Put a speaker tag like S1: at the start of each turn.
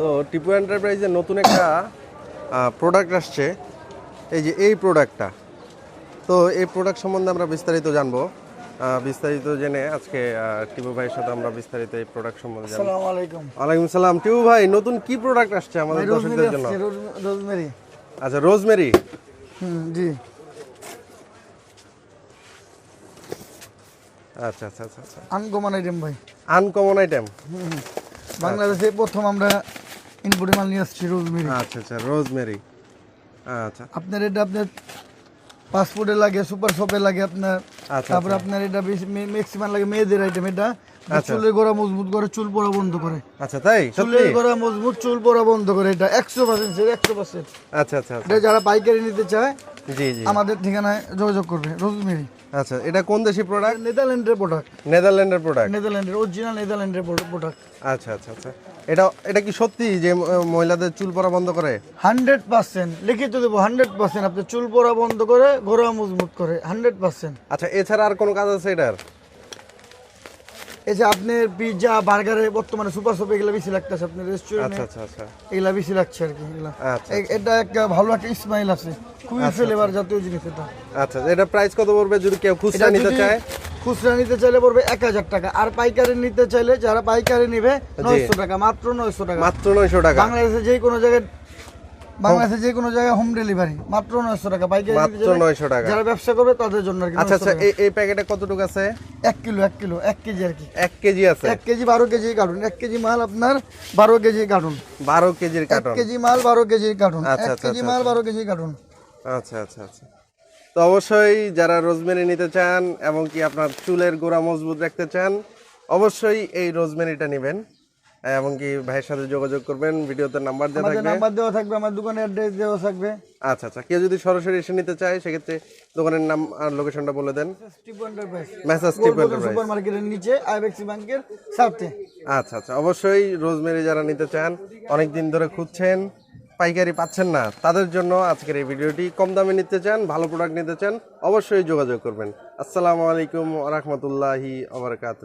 S1: তো টিপু এন্টারপ্রাইজের নতুন একটা প্রোডাক্ট আসছে। এই যে এই প্রোডাক্টটা তো এই প্রোডাক্ট সম্বন্ধে আমরা বিস্তারিত জানব। বিস্তারিত জেনে আজকে টিপু ভাইয়ের সাথে আমরা বিস্তারিত এই প্রোডাক্ট সম্বন্ধে
S2: আসসালামু আলাইকুম।
S1: ওয়ালাইকুম সালাম। টিপু ভাই নতুন কি প্রোডাক্ট আসছে আমাদের দর্শকদের জন্য?
S2: Rose- rosemary.
S1: আচ্ছা রোজমেরি।
S2: হুম জি।
S1: আচ্ছা আচ্ছা আচ্ছা আচ্ছা।
S2: আনকমন আইটেম ভাই।
S1: Uncommon item.
S2: বাংলাদেশে প্রথম আমরা ইনপুটে মাল নিয়ে আসছি রোজমেরি।
S1: আচ্ছা আচ্ছা রোজমেরি। আচ্ছা।
S2: আপনার এটা আপনার পাসপোর্টে লাগে সুপার শপে লাগে আপনার
S1: আচ্ছা
S2: তারপরে আপনার এটা ম্যাক্সিমাম লাগে মেয়েদের আইটেম এটা চুলের গোড়া মজবুত করে চুল পড়া বন্ধ করে।
S1: আচ্ছা তাই?
S2: চুলের গোড়া মজবুত চুল পড়া বন্ধ করে এটা একশো পার্সেন্ট একশো পার্সেন্ট
S1: আচ্ছা আচ্ছা আচ্ছা।
S2: এটা যারা পাইকারি নিতে চায়
S1: জি জি।
S2: আমাদের ঠিকানায় যোগাযোগ করবে রোজমেরি।
S1: আচ্ছা এটা কোন দেশি প্রোডাক্ট
S2: নেদারল্যান্ডের প্রোডাক্ট
S1: নেদারল্যান্ডের প্রোডাক্ট
S2: নেদারল্যান্ডের অরিজিনাল নেদারল্যান্ডের প্রোডাক্ট
S1: আচ্ছা আচ্ছা আচ্ছা। এটা এটা কি সত্যি যে মহিলাদের চুল পড়া বন্ধ করে?
S2: হান্ড্রেড পার্সেন্ট লিখিত দেবো হান্ড্রেড পার্সেন্ট আপনার চুল পড়া বন্ধ করে গোড়া মজবুত করে হান্ড্রেড পার্সেন্ট
S1: আচ্ছা এছাড়া আর কোনো কাজ আছে এটার?
S2: এই যে আপনার পিৎজা বার্গারে বর্তমানে সুপার শপ এগুলো বেশি লাগতেছে আপনার রেস্টুরেন্টে
S1: আচ্ছা আচ্ছা আচ্ছা।
S2: এগুলা বেশি লাগছে আর কি এগুলা। এটা একটা ভালো একটা স্মাইল আছে খুবই ফ্লেভার জাতীয় জিনিস এটা।
S1: আচ্ছা এটা প্রাইস কত পড়বে যদি কেউ খুচরা নিতে চায়?
S2: খুচরা নিতে চাইলে পড়বে এক হাজার টাকা। আর পাইকারি নিতে চাইলে যারা পাইকারি নিবে নয়শো টাকা মাত্র নয়শো টাকা।
S1: মাত্র নয়শো টাকা।
S2: বাংলাদেশে যে কোনো জায়গায় বাংলাদেশে যে কোনো জায়গায় হোম ডেলিভারি মাত্র নয়শো টাকা। পাইকারি
S1: মাত্র
S2: চাইলে
S1: নয়শো টাকা।
S2: যারা ব্যবসা করবে তাদের জন্য আর কি
S1: আচ্ছা আচ্ছা এই এই প্যাকেটে কতটুকু আছে?
S2: এক কিলো এক কিলো এক কেজি আর কি।
S1: এক কেজি আছে?
S2: এক কেজি বারো কেজি কার্টুন এক কেজি মাল আপনার বারো কেজি কার্টুন
S1: বারো কেজির
S2: এক
S1: কার্টন
S2: কেজি মাল বারো কেজি কার্টুন
S1: আচ্ছা,
S2: এক
S1: আচ্ছা,
S2: কেজি
S1: আচ্ছা,
S2: মাল বারো কেজি কার্টুন
S1: আচ্ছা আচ্ছা আচ্ছা। তো অবশ্যই যারা রোজমেরি নিতে চান এবং কি আপনার চুলের গোড়া মজবুত রাখতে চান অবশ্যই এই রোজমেরিটা নেবেন। এবং কি ভাইয়ের সাথে যোগাযোগ করবেন ভিডিওতে নাম্বার দেওয়া থাকবে।
S2: নাম্বার দেওয়া থাকবে আমার দোকানের অ্যাড্রেস দেওয়া থাকবে।
S1: আচ্ছা আচ্ছা কেউ যদি সরাসরি এসে নিতে চায় সেক্ষেত্রে দোকানের নাম আর লোকেশনটা বলে দেন। মেসাজ
S2: সুপার মার্কেটের নিচে আইবেক্সি ব্যাংকের সাথে।
S1: আচ্ছা আচ্ছা অবশ্যই রোজমেরি যারা নিতে চান অনেক দিন ধরে খুঁজছেন পাইকারি পাচ্ছেন না তাদের জন্য আজকের এই ভিডিওটি। কম দামে নিতে চান ভালো প্রোডাক্ট নিতে চান অবশ্যই যোগাযোগ করবেন। আসসালামু আলাইকুম রহমতুল্লাহি আবরকাত